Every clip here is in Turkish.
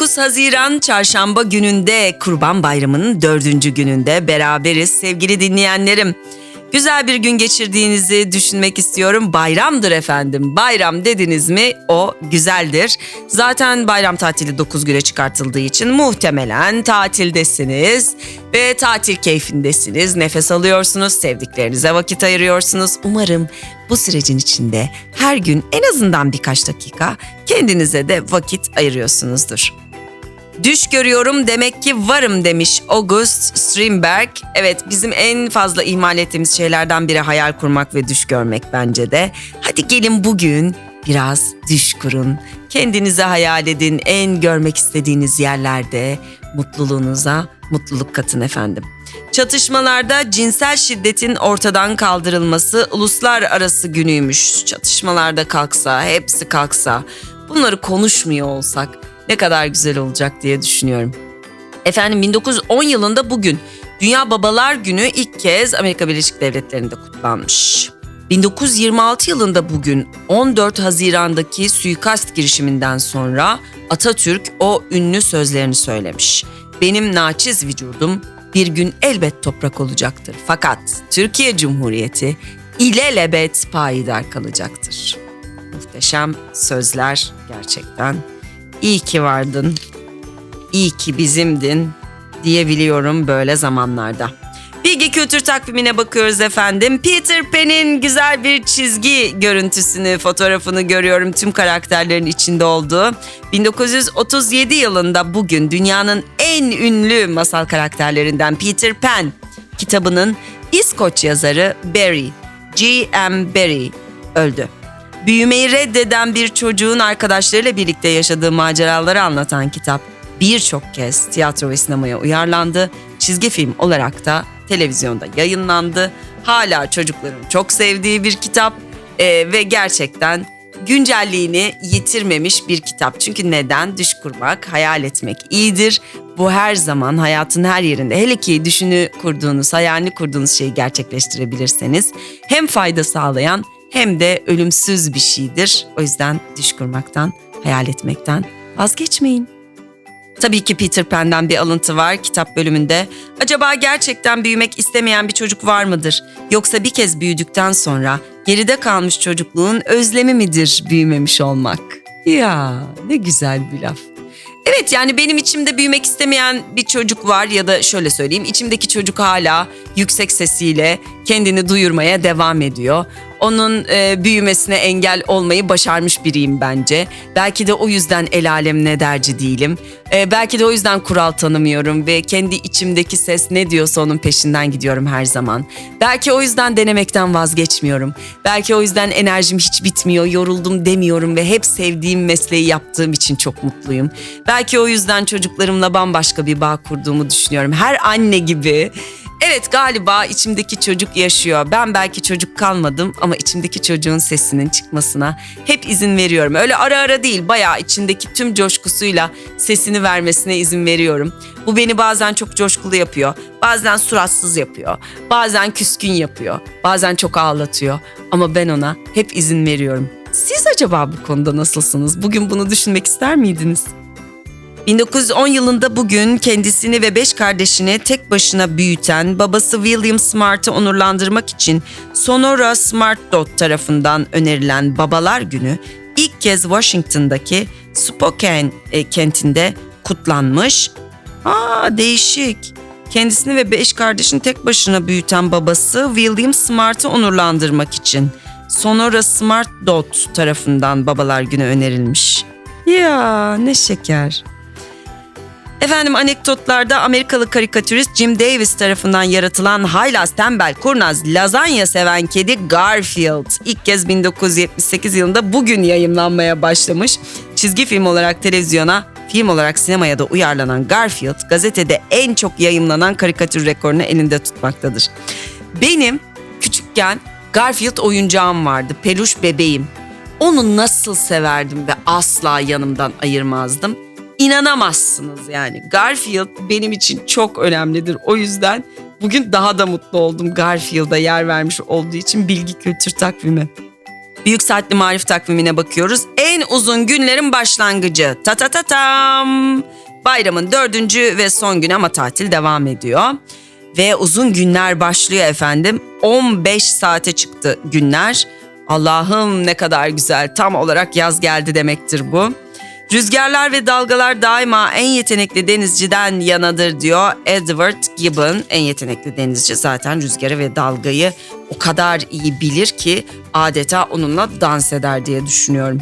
19 Haziran Çarşamba gününde Kurban Bayramı'nın dördüncü gününde beraberiz sevgili dinleyenlerim. Güzel bir gün geçirdiğinizi düşünmek istiyorum. Bayramdır efendim. Bayram dediniz mi o güzeldir. Zaten bayram tatili 9 güne çıkartıldığı için muhtemelen tatildesiniz ve tatil keyfindesiniz. Nefes alıyorsunuz, sevdiklerinize vakit ayırıyorsunuz. Umarım bu sürecin içinde her gün en azından birkaç dakika kendinize de vakit ayırıyorsunuzdur. Düş görüyorum demek ki varım demiş August Strindberg. Evet bizim en fazla ihmal ettiğimiz şeylerden biri hayal kurmak ve düş görmek bence de. Hadi gelin bugün biraz düş kurun. Kendinize hayal edin en görmek istediğiniz yerlerde mutluluğunuza mutluluk katın efendim. Çatışmalarda cinsel şiddetin ortadan kaldırılması uluslararası günüymüş. Çatışmalarda kalksa, hepsi kalksa, bunları konuşmuyor olsak ne kadar güzel olacak diye düşünüyorum. Efendim 1910 yılında bugün Dünya Babalar Günü ilk kez Amerika Birleşik Devletleri'nde kutlanmış. 1926 yılında bugün 14 Haziran'daki suikast girişiminden sonra Atatürk o ünlü sözlerini söylemiş. Benim naçiz vücudum bir gün elbet toprak olacaktır. Fakat Türkiye Cumhuriyeti ilelebet payidar kalacaktır. Muhteşem sözler gerçekten. İyi ki vardın, iyi ki bizimdin diyebiliyorum böyle zamanlarda. Bilgi Kültür Takvimine bakıyoruz efendim. Peter Pan'in güzel bir çizgi görüntüsünü, fotoğrafını görüyorum tüm karakterlerin içinde olduğu. 1937 yılında bugün dünyanın en ünlü masal karakterlerinden Peter Pan kitabının İskoç yazarı Barry, G.M. Barry öldü. Büyümeyi reddeden bir çocuğun arkadaşlarıyla birlikte yaşadığı maceraları anlatan kitap birçok kez tiyatro ve sinemaya uyarlandı. Çizgi film olarak da televizyonda yayınlandı. Hala çocukların çok sevdiği bir kitap Ee, ve gerçekten güncelliğini yitirmemiş bir kitap. Çünkü neden? Düş kurmak, hayal etmek iyidir. Bu her zaman hayatın her yerinde hele ki düşünü kurduğunuz, hayalini kurduğunuz şeyi gerçekleştirebilirseniz hem fayda sağlayan hem de ölümsüz bir şeydir. O yüzden düş kurmaktan, hayal etmekten vazgeçmeyin. Tabii ki Peter Pan'den bir alıntı var kitap bölümünde. Acaba gerçekten büyümek istemeyen bir çocuk var mıdır? Yoksa bir kez büyüdükten sonra geride kalmış çocukluğun özlemi midir büyümemiş olmak? Ya ne güzel bir laf. Evet yani benim içimde büyümek istemeyen bir çocuk var ya da şöyle söyleyeyim içimdeki çocuk hala yüksek sesiyle kendini duyurmaya devam ediyor. Onun e, büyümesine engel olmayı başarmış biriyim bence. Belki de o yüzden el alem ne derci değilim. E, belki de o yüzden kural tanımıyorum ve kendi içimdeki ses ne diyorsa onun peşinden gidiyorum her zaman. Belki o yüzden denemekten vazgeçmiyorum. Belki o yüzden enerjim hiç bitmiyor, yoruldum demiyorum ve hep sevdiğim mesleği yaptığım için çok mutluyum. Belki o yüzden çocuklarımla bambaşka bir bağ kurduğumu düşünüyorum. Her anne gibi Evet galiba içimdeki çocuk yaşıyor. Ben belki çocuk kalmadım ama içimdeki çocuğun sesinin çıkmasına hep izin veriyorum. Öyle ara ara değil bayağı içindeki tüm coşkusuyla sesini vermesine izin veriyorum. Bu beni bazen çok coşkulu yapıyor. Bazen suratsız yapıyor. Bazen küskün yapıyor. Bazen çok ağlatıyor. Ama ben ona hep izin veriyorum. Siz acaba bu konuda nasılsınız? Bugün bunu düşünmek ister miydiniz? 1910 yılında bugün kendisini ve beş kardeşini tek başına büyüten babası William Smart'ı onurlandırmak için Sonora Smart Dot tarafından önerilen Babalar Günü ilk kez Washington'daki Spokane e, kentinde kutlanmış. Aa değişik. Kendisini ve beş kardeşini tek başına büyüten babası William Smart'ı onurlandırmak için Sonora Smart Dot tarafından Babalar Günü önerilmiş. Ya ne şeker. Efendim anekdotlarda Amerikalı karikatürist Jim Davis tarafından yaratılan haylaz tembel kurnaz lazanya seven kedi Garfield ilk kez 1978 yılında bugün yayınlanmaya başlamış. Çizgi film olarak televizyona, film olarak sinemaya da uyarlanan Garfield gazetede en çok yayımlanan karikatür rekorunu elinde tutmaktadır. Benim küçükken Garfield oyuncağım vardı, peluş bebeğim. Onu nasıl severdim ve asla yanımdan ayırmazdım. İnanamazsınız yani. Garfield benim için çok önemlidir. O yüzden bugün daha da mutlu oldum Garfield'a yer vermiş olduğu için bilgi kültür takvimi. Büyük Saatli Marif takvimine bakıyoruz. En uzun günlerin başlangıcı. Ta ta ta tam. Bayramın dördüncü ve son günü ama tatil devam ediyor. Ve uzun günler başlıyor efendim. 15 saate çıktı günler. Allah'ım ne kadar güzel. Tam olarak yaz geldi demektir bu. Rüzgarlar ve dalgalar daima en yetenekli denizciden yanadır diyor Edward Gibbon. En yetenekli denizci zaten rüzgarı ve dalgayı o kadar iyi bilir ki adeta onunla dans eder diye düşünüyorum.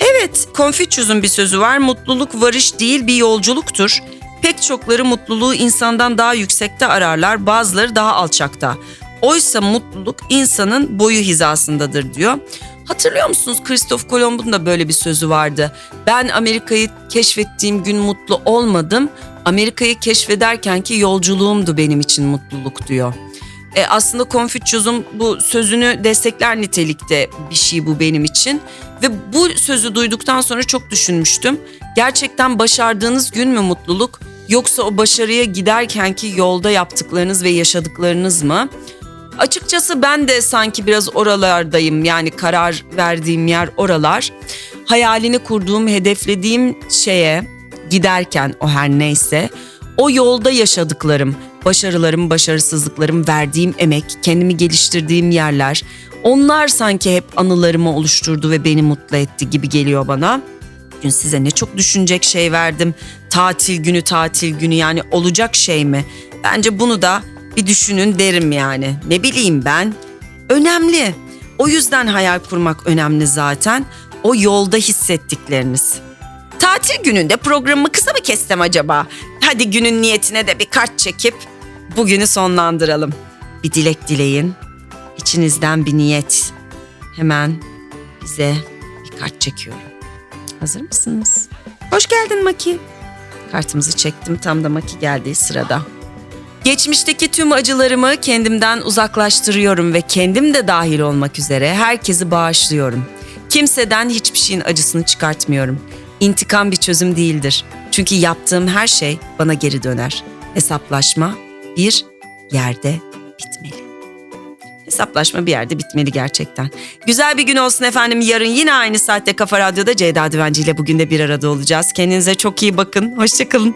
Evet, Confucius'un bir sözü var. Mutluluk varış değil bir yolculuktur. Pek çokları mutluluğu insandan daha yüksekte ararlar, bazıları daha alçakta. Oysa mutluluk insanın boyu hizasındadır diyor. Hatırlıyor musunuz Kristof Kolomb'un da böyle bir sözü vardı. Ben Amerika'yı keşfettiğim gün mutlu olmadım. Amerika'yı keşfederken ki yolculuğumdu benim için mutluluk diyor. E, aslında Confucius'un bu sözünü destekler nitelikte bir şey bu benim için. Ve bu sözü duyduktan sonra çok düşünmüştüm. Gerçekten başardığınız gün mü mutluluk yoksa o başarıya giderkenki yolda yaptıklarınız ve yaşadıklarınız mı? Açıkçası ben de sanki biraz oralardayım. Yani karar verdiğim yer oralar. Hayalini kurduğum, hedeflediğim şeye giderken o her neyse o yolda yaşadıklarım, başarılarım, başarısızlıklarım, verdiğim emek, kendimi geliştirdiğim yerler onlar sanki hep anılarımı oluşturdu ve beni mutlu etti gibi geliyor bana. Bugün size ne çok düşünecek şey verdim. Tatil günü tatil günü yani olacak şey mi? Bence bunu da bir düşünün derim yani. Ne bileyim ben. Önemli. O yüzden hayal kurmak önemli zaten. O yolda hissettikleriniz. Tatil gününde programımı kısa mı kestim acaba? Hadi günün niyetine de bir kart çekip bugünü sonlandıralım. Bir dilek dileyin. İçinizden bir niyet. Hemen bize bir kart çekiyorum. Hazır mısınız? Hoş geldin Maki. Kartımızı çektim tam da Maki geldiği sırada. Geçmişteki tüm acılarımı kendimden uzaklaştırıyorum ve kendim de dahil olmak üzere herkesi bağışlıyorum. Kimseden hiçbir şeyin acısını çıkartmıyorum. İntikam bir çözüm değildir. Çünkü yaptığım her şey bana geri döner. Hesaplaşma bir yerde bitmeli. Hesaplaşma bir yerde bitmeli gerçekten. Güzel bir gün olsun efendim. Yarın yine aynı saatte Kafa Radyo'da Ceyda Düvenci ile bugün de bir arada olacağız. Kendinize çok iyi bakın. Hoşçakalın.